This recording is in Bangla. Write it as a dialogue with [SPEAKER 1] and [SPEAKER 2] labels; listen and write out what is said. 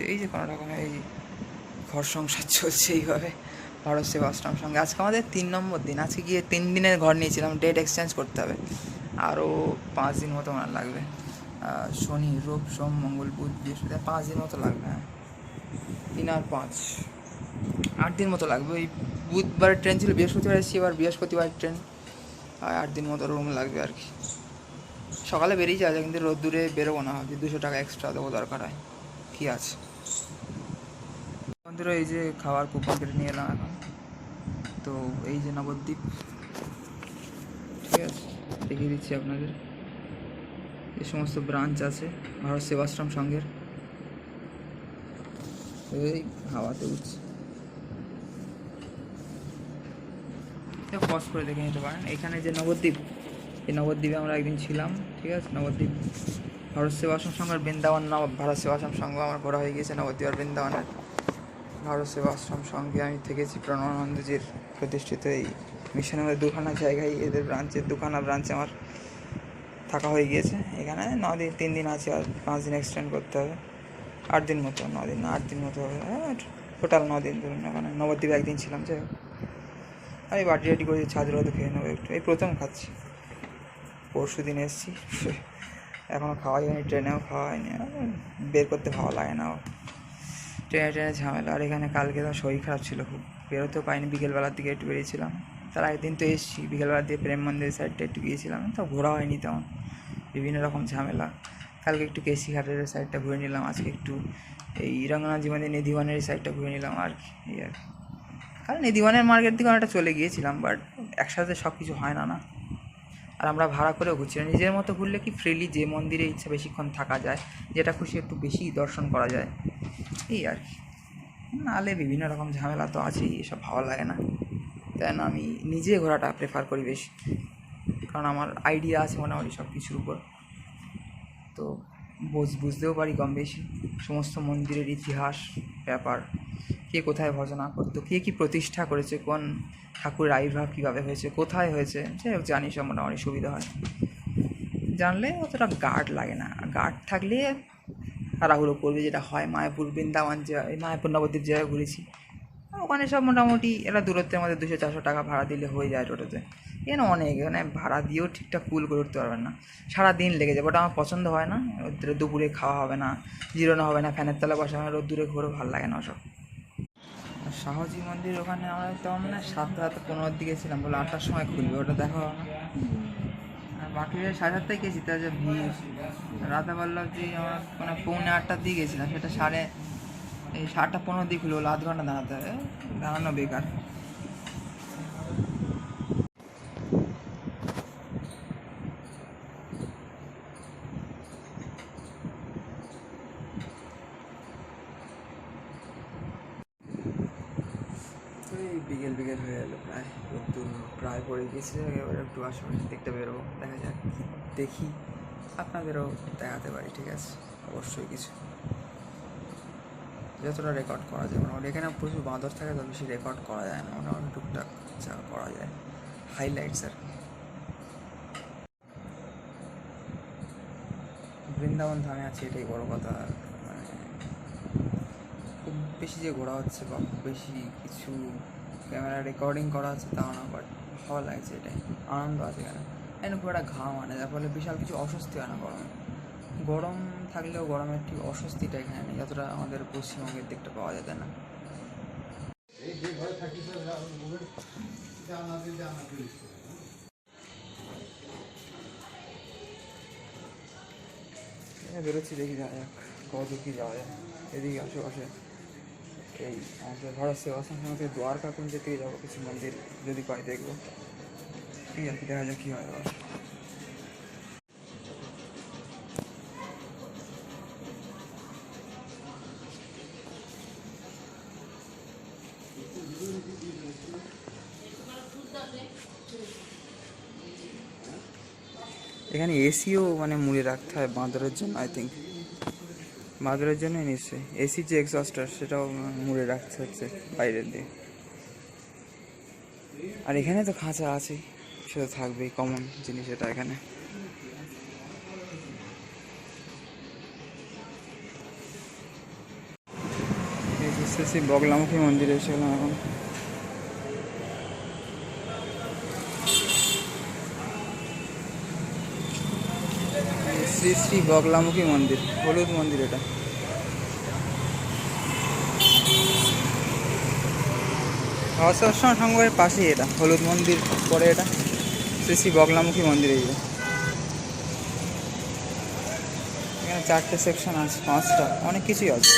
[SPEAKER 1] তো এই যে কোনো রকমের এই ঘর সংসার চলছে এইভাবে। ভারত সেবা সেবাশ্রম সঙ্গে। আজকে আমাদের তিন নম্বর দিন। আজকে গিয়ে তিন দিনের ঘর নিয়েছিলাম, ডেট এক্সচেঞ্জ করতে হবে। আরও পাঁচ দিন মতো আমার লাগবে। শনি, রোব, সোম, মঙ্গল, বুধ বৃহস্পতি পাঁচ দিন মতো লাগবে হ্যাঁ। তিন আর পাঁচ। আট দিন মতো লাগবে। ওই বুধবার ট্রেন ছিল, বৃহস্পতিবার এসেছি, এবার বৃহস্পতিবার ট্রেন। আর আট দিন মতো রুম লাগবে আর কি। সকালে বেরিয়ে যাওয়া যায় কিন্তু রোদ্দুরে বেরোবো না। ভাবছি দুশো টাকা এক্সট্রা দেবো দরকার হয়। কী আছে? বন্ধুরা, এই যে খাওয়ার কুপন কেটে নিয়ে এলাম এখন। তো এই যে নবদ্বীপ, ঠিক আছে, দেখিয়ে দিচ্ছি আপনাদের। এই সমস্ত ব্রাঞ্চ আছে, ভারত সেবাশ্রম সংঘের। এই হাওয়াতে উঠছে। পজ করে দেখে নিতে পারেন। এখানে যে নবদ্বীপ, এই নবদ্বীপে আমরা একদিন ছিলাম, ঠিক আছে, নবদ্বীপ ভারত সেবাশ্রম সংঘ আর বৃন্দাবন ভারত সেবাশ্রম সংঘ আমার ঘোরা হয়ে গিয়েছে, নবদ্বীপ আর বৃন্দাবনের। ভারত সেবাশ্রম সঙ্গে আমি থেকেছি প্রণবানন্দজির প্রতিষ্ঠিত এই মিশনের মধ্যে দুখানা জায়গায়। এদের ব্রাঞ্চের দুখানা ব্রাঞ্চে আমার থাকা হয়ে গিয়েছে। এখানে ন দিন, তিন দিন আছে আর পাঁচ দিন এক্সটেন্ড করতে হবে। আট দিন মতো ন দিন আট দিন মতো হবে। টোটাল ন দিন ধরুন ওখানে নবদ্বীপে একদিন ছিলাম, যাই হোক। আমি বাড়ি রেডি করে ছাদের হয়তো খেয়ে নেব একটু। এই প্রথম খাচ্ছি। পরশু দিন এসেছি। এখনও খাওয়াই হয়নি, ট্রেনেও খাওয়া হয়নি। বের করতে ভালো লাগে না। ট্রেনে ট্রেনে ঝামেলা, আর এখানে কালকে তো শরীর খারাপ ছিল খুব। বেরোতেও পাইনি, বিকেলবেলার দিকে একটু বেরিয়েছিলাম। তার একদিন তো এসেছি, বিকেলবেলার দিকে প্রেম মন্দিরের সাইডটা একটু গিয়েছিলাম। তো ঘোরা হয়নি তেমন, বিভিন্ন রকম ঝামেলা। কালকে একটু কেসি ঘাটের সাইডটা ঘুরে নিলাম, আজকে একটু এই রঙ্গনাথ জীবনে এই সাইডটা ঘুরে নিলাম, আর কি, এই আর কি। কারণ নিধিবনের মার্কেট দিকে অনেকটা চলে গিয়েছিলাম বাট একসাথে সব কিছু হয় না না। আর আমরা ভাড়া করেও ঘুরছিলাম নিজের মতো ঘুরলে কি ফ্রিলি যে মন্দিরে ইচ্ছা বেশিক্ষণ থাকা যায়, যেটা খুশি একটু বেশি দর্শন করা যায়। এই আর কি। নাহলে বিভিন্ন রকম ঝামেলা তো আছেই, এসব ভালো লাগে না। তাই না আমি নিজে ঘোরাটা প্রেফার করি বেশি। কারণ আমার আইডিয়া আছে মোটামুটি সব কিছুর উপর। তো বুঝ, বুঝতেও পারি কম বেশি। সমস্ত মন্দিরের ইতিহাস, ব্যাপার। কে কোথায় ভজনা করতো, কে কী প্রতিষ্ঠা করেছে, কোন ঠাকুরের আবির্ভাব কীভাবে হয়েছে, কোথায় হয়েছে, যাই হোক জানি সব মোটামুটি সুবিধা হয়। জানলে অতটা গার্ড লাগে না গার্ড থাকলে তাড়াহুড়ো করবে, যেটা হয় মায়াপুর বৃন্দাবন যে মায়াপুর নবদ্বীপ জায়গায় ঘুরেছি। ওখানে সব মোটামুটি এটা দূরত্বের মধ্যে দুশো চারশো টাকা ভাড়া দিলে হয়ে যায় টোটোতে। এখানে অনেক, এখানে ভাড়া দিয়েও ঠিকঠাক কুল করে উঠতে পারবেন না। সারা দিন লেগে যাবে ওটা আমার পছন্দ হয় না দুপুরে খাওয়া হবে না, জিরোনো হবে না, ফ্যানের তলা বসা হবে রোদ্দুরে ঘোরও ভালো লাগে না ওসব। শাহজি মন্দির ওখানে আমরা তো মানে সাতটা হাতে পনেরোর দিকে ছিলাম, বলে আটটার সময় খুলবে, ওটা দেখা হবে না। আর বাকি সাড়ে সাতটায় গেছি তার যে ভিড়। রাতে বললাম যে আমরা মানে পৌনে আটটার দিকে গেছিলাম, সেটা সাড়ে এই সাতটা পনেরো দিকে খুলবো আধ ঘণ্টা দাঁড়াতে হবে। দাঁড়ানো বেকার। এই বিকেল বিকেল হয়ে গেলো, প্রায় একটু প্রায় পড়ে গেছে এবার একটু আশেপাশে দেখতে বেরোবো, দেখা যাক দেখি, আপনাদেরও দেখাতে পারি, ঠিক আছে? অবশ্যই কিছু। যতটা রেকর্ড করা যায়, মোটামুটি এখানে প্রচুর বাঁদর থাকে তো বেশি রেকর্ড করা যায় না, মোটামুটি টুকটাক যা করা যায়। হাইলাইটস আর বৃন্দাবন ধামে আছে, এটাই বড় কথা। মানে বেশি যে ঘোরা হচ্ছে বা বেশি কিছু ক্যামেরা রেকর্ডিং করা হচ্ছে তাও না বাট ভালো লাগছে এটাই। আনন্দ আছে এখানে। এখানে খুব একটা ঘাম আনে যার ফলে বিশাল কিছু অস্বস্তি হয় না গরমে। গরম থাকলেও গরমের ঠিক অস্বস্তিটা এখানে নেই, যতটা আমাদের পশ্চিমবঙ্গের দিকটা পাওয়া যেত না। বেরোচ্ছি, দেখি যাওয়া যাক, কত কি যাওয়া যায়। এদিকে আশেপাশে। এই আমাদের ভারত সেবাশ্রম থেকে দ্বারকা কুঞ্জে থেকে যাব, কিছু মন্দির যদি পাই দেখব। ঠিক আছে দেখা যাক কী হয় আবার। এখানে এসিও মানে মুড়ে রাখতে হয় বাঁদরের জন্য আই থিঙ্ক বাঁদরের জন্যই নিশ্চয়ই এসি যে এক্সস্টার সেটাও মুড়ে রাখতে হচ্ছে বাইরের দিয়ে। আর এখানে তো খাঁচা আছে সেটা থাকবেই কমন জিনিস এটা এখানে। বগলামুখী মন্দিরে এসেছিলাম এখন এই শ্রী শ্রী বগলামুখী মন্দির, হলুদ মন্দির এটা। সহস্রাশ্রম সংঘের পাশেই এটা, হলুদ মন্দির পরে এটা। শ্রী শ্রী বগলামুখী মন্দির এই এখানে চারটে সেকশন আছে, পাঁচটা, অনেক কিছুই আছে।